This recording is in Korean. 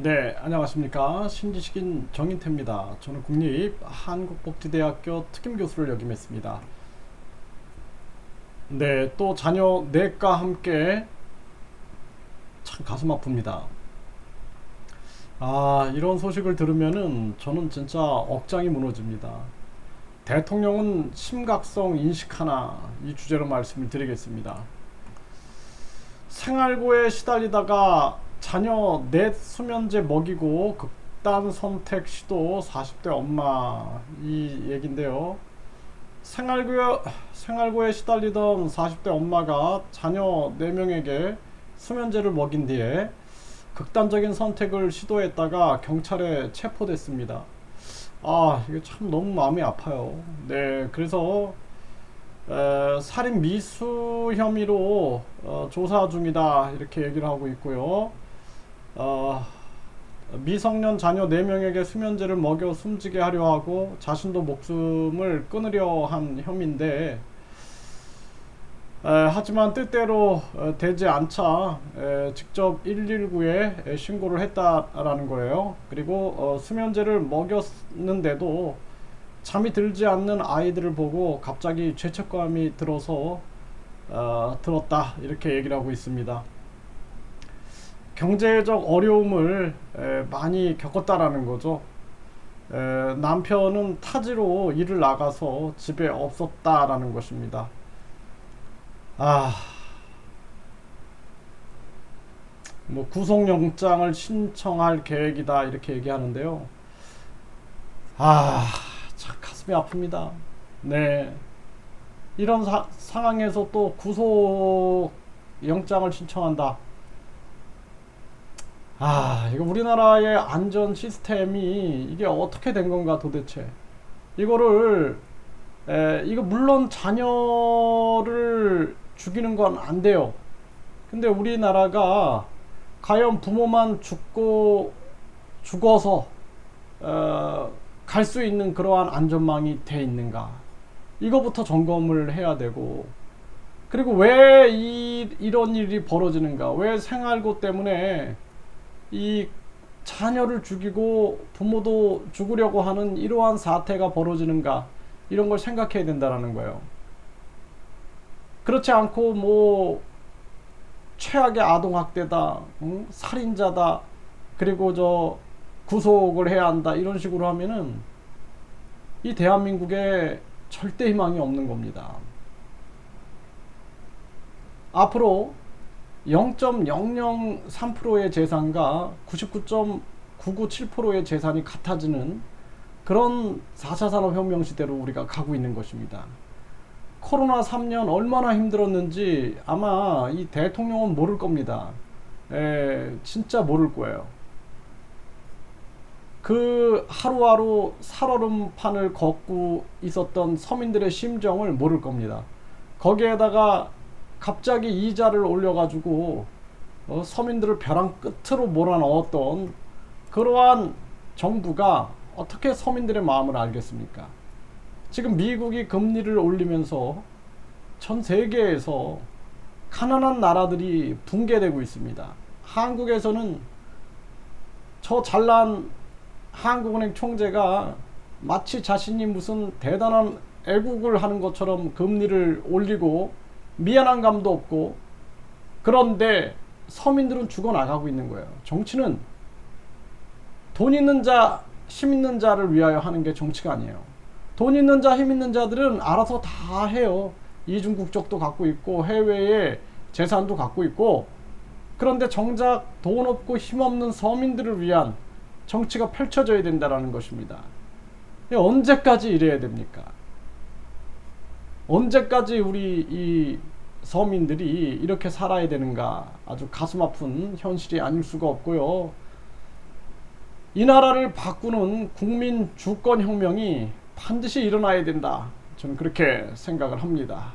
네, 안녕하십니까. 신지식인 정인태입니다. 저는 국립 한국복지대학교 특임교수를 역임했습니다. 네, 또 자녀 넷과 함께 참 가슴 아픕니다. 아, 이런 소식을 들으면은 저는 진짜 억장이 무너집니다. 대통령은 심각성 인식하나 이 주제로 말씀을 드리겠습니다. 생활고에 시달리다가 자녀 넷 수면제 먹이고 극단 선택 시도 40대 엄마 이 얘긴데요. 생활고에, 생활고에 시달리던 40대 엄마가 자녀 4명에게 수면제를 먹인 뒤에 극단적인 선택을 시도했다가 경찰에 체포됐습니다. 아, 이게 참 너무 마음이 아파요. 네, 그래서 에, 살인 미수 혐의로 어, 조사 중이다 이렇게 얘기를 하고 있고요. 어, 미성년 자녀 4명에게 수면제를 먹여 숨지게 하려 하고 자신도 목숨을 끊으려 한 혐의인데 에, 하지만 뜻대로 어, 되지 않자 에, 직접 119에 신고를 했다라는 거예요. 그리고 어, 수면제를 먹였는데도 잠이 들지 않는 아이들을 보고 갑자기 죄책감이 들어서 어, 들었다 이렇게 얘기를 하고 있습니다. 경제적 어려움을 에, 많이 겪었다라는 거죠. 에, 남편은 타지로 일을 나가서 집에 없었다라는 것입니다. 아, 뭐 구속영장을 신청할 계획이다 이렇게 얘기하는데요. 아, 참 가슴이 아픕니다. 네. 이런 사, 상황에서 또 구속 영장을 신청한다. 아, 이거 우리나라의 안전 시스템이 이게 어떻게 된 건가 도대체. 이거를 에, 이거 물론 자녀를 죽이는 건 안 돼요. 근데 우리나라가 과연 부모만 죽고 죽어서 어, 갈 수 있는 그러한 안전망이 돼 있는가? 이거부터 점검을 해야 되고 그리고 왜 이, 이런 일이 벌어지는가? 왜 생활고 때문에 이 자녀를 죽이고 부모도 죽으려고 하는 이러한 사태가 벌어지는가? 이런 걸 생각해야 된다라는 거예요. 그렇지 않고 뭐 최악의 아동 학대다, 응? 살인자다, 그리고 저 구속을 해야 한다 이런 식으로 하면은 이 대한민국에 절대 희망이 없는 겁니다. 앞으로 0.003%의 재산과 99.997%의 재산이 같아지는 그런 4차 산업혁명 시대로 우리가 가고 있는 것입니다. 코로나 3년 얼마나 힘들었는지 아마 이 대통령은 모를 겁니다. 에, 진짜 모를 거예요. 그 하루하루 살얼음판을 걷고 있었던 서민들의 심정을 모를 겁니다. 거기에다가 갑자기 이자를 올려가지고 어, 서민들을 벼랑 끝으로 몰아넣었던 그러한 정부가 어떻게 서민들의 마음을 알겠습니까? 지금 미국이 금리를 올리면서 전 세계에서 가난한 나라들이 붕괴되고 있습니다. 한국에서는 저 잘난 한국은행 총재가 마치 자신이 무슨 대단한 애국을 하는 것처럼 금리를 올리고 미안한 감도 없고 그런데 서민들은 죽어나가고 있는 거예요. 정치는 돈 있는 자, 힘 있는 자를 위하여 하는 게 정치가 아니에요. 돈 있는 자, 힘 있는 자들은 알아서 다 해요. 이중 국적도 갖고 있고 해외에 재산도 갖고 있고 그런데 정작 돈 없고 힘 없는 서민들을 위한 정치가 펼쳐져야 된다라는 것입니다. 언제까지 이래야 됩니까? 언제까지 우리 이 서민들이 이렇게 살아야 되는가 아주 가슴 아픈 현실이 아닐 수가 없고요. 이 나라를 바꾸는 국민 주권 혁명이 반드시 일어나야 된다. 저는 그렇게 생각을 합니다.